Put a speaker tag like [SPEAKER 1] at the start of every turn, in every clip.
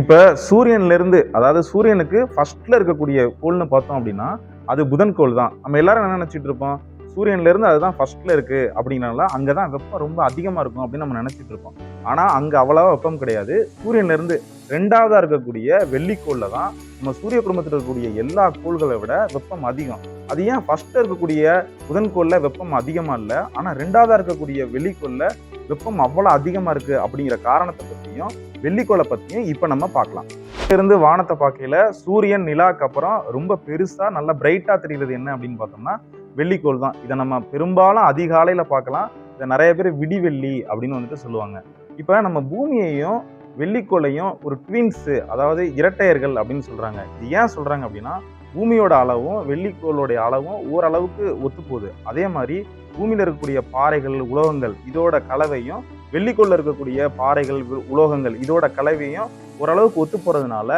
[SPEAKER 1] இப்போ சூரியன்லேருந்து அதாவது சூரியனுக்கு ஃபஸ்ட்டில் இருக்கக்கூடிய கோள்னு பார்த்தோம் அப்படின்னா அது புதன் கோள் தான். நம்ம எல்லாரும் என்ன நினச்சிட்டு இருப்போம்? சூரியன்லேருந்து அதுதான் ஃபஸ்ட்டில் இருக்குது அப்படின்னால அங்கே தான் வெப்பம் ரொம்ப அதிகமாக இருக்கும் அப்படின்னு நம்ம நினச்சிட்டு இருப்போம். ஆனால் அங்கே அவ்வளவா வெப்பம் கிடையாது. சூரியன்லேருந்து ரெண்டாவதாக இருக்கக்கூடிய வெள்ளிக்கோளில் தான் நம்ம சூரிய குடும்பத்தில் இருக்கக்கூடிய எல்லா கோள்களை விட வெப்பம் அதிகம். அது ஏன் ஃபஸ்ட்டு இருக்கக்கூடிய புதன்கோளில் வெப்பம் அதிகமாக இல்லை? ஆனால் ரெண்டாவதாக இருக்கக்கூடிய வெள்ளிக்கோளில் வெப்பம் அவ்வளோ அதிகமாக இருக்குது அப்படிங்கிற காரணத்தை பற்றியும் வெள்ளிக்கோளை பற்றியும் இப்போ நம்ம பார்க்கலாம். இருந்து வானத்தை பார்க்கையில சூரியன் நிலாக்கு அப்புறம் ரொம்ப பெருசாக நல்லா பிரைட்டாக தெரியுறது என்ன அப்படின்னு பார்த்தோம்னா வெள்ளிக்கோள் தான். இதை நம்ம பெரும்பாலும் அதிகாலையில் பார்க்கலாம். இதை நிறைய பேர் விடிவெள்ளி அப்படின்னு வந்துட்டு சொல்லுவாங்க. இப்போ நம்ம பூமியையும் வெள்ளிக்கோளையும் ஒரு ட்வின்ஸு அதாவது இரட்டையர்கள் அப்படின்னு சொல்கிறாங்க இது ஏன் சொல்கிறாங்க அப்படின்னா பூமியோட அளவும் வெள்ளிக்கோளுடைய அளவும் ஓரளவுக்கு ஒத்து போகுது அதே மாதிரி பூமியில் இருக்கக்கூடிய பாறைகள் உலோகங்கள் இதோட கலவையும் வெள்ளிக்கோளில் இருக்கக்கூடிய பாறைகள் உலோகங்கள் இதோட கலவையும் ஓரளவுக்கு ஒத்து போகிறதுனால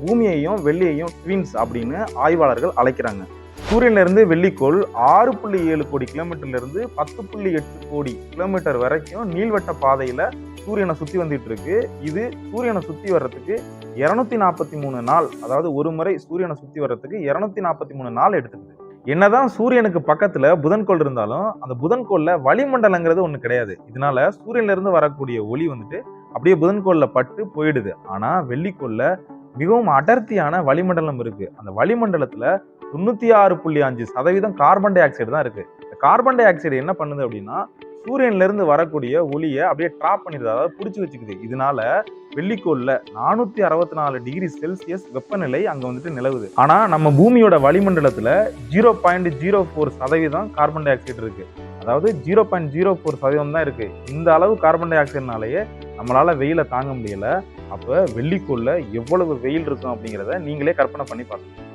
[SPEAKER 1] பூமியையும் வெள்ளியையும் ட்வின்ஸ் அப்படின்னு ஆய்வாளர்கள் அழைக்கிறாங்க. சூரியன்லேருந்து வெள்ளிக்கோள் ஆறு புள்ளி ஏழு கோடி கிலோமீட்டர்லேருந்து பத்து புள்ளி எட்டு கோடி கிலோமீட்டர் வரைக்கும் நீள்வட்ட பாதையில் சூரியனை சுற்றி வந்துட்டு இருக்கு. இது சூரியனை சுற்றி வர்றதுக்கு இரநூத்தி நாற்பத்தி மூணு நாள் அதாவது ஒரு முறை சூரியனை சுற்றி வர்றதுக்கு இரநூத்தி நாற்பத்தி மூணு நாள் எடுத்துக்குது. என்னதான் சூரியனுக்கு பக்கத்துல புதன்கோள் இருந்தாலும் அந்த புதன்கோள்ல வளிமண்டலங்கிறது ஒன்று கிடையாது. இதனால சூரியன்ல இருந்து வரக்கூடிய ஒளி வந்துட்டு அப்படியே புதன்கோளில் பட்டு போயிடுது. ஆனால் வெள்ளிக்கோளில் மிகவும் அடர்த்தியான வளிமண்டலம் இருக்கு. அந்த வளிமண்டலத்துல தொண்ணூத்தி ஆறு புள்ளி அஞ்சு சதவீதம் கார்பன் டை ஆக்சைடு தான் இருக்கு. இந்த கார்பன் டை ஆக்சைடு என்ன பண்ணுது அப்படின்னா சூரியன்ல இருந்து வரக்கூடிய ஒளியை அப்படியே ட்ராப் பண்ணிடுது. அதாவது பிடிச்சி வச்சுக்குது. இதனால வெள்ளிக்கோளில் நானூத்தி அறுபத்தி நாலு டிகிரி செல்சியஸ் வெப்பநிலை அங்க வந்துட்டு நிலவுது. ஆனா நம்ம பூமியோட வளிமண்டலத்துல ஜீரோ பாயிண்ட் ஜீரோ ஃபோர் சதவீதம் கார்பன் டை ஆக்சைடு இருக்கு. அதாவது ஜீரோ பாயிண்ட் ஜீரோ ஃபோர் சதவீதம் தான் இருக்கு. இந்த அளவு கார்பன் டை ஆக்சைடுனாலேயே நம்மளால் வெயிலை தாங்க முடியலை. அப்போ வெள்ளிக்குள்ளே எவ்வளவு வெயில் இருக்கும் அப்படிங்கிறத நீங்களே கற்பனை பண்ணி பாருங்க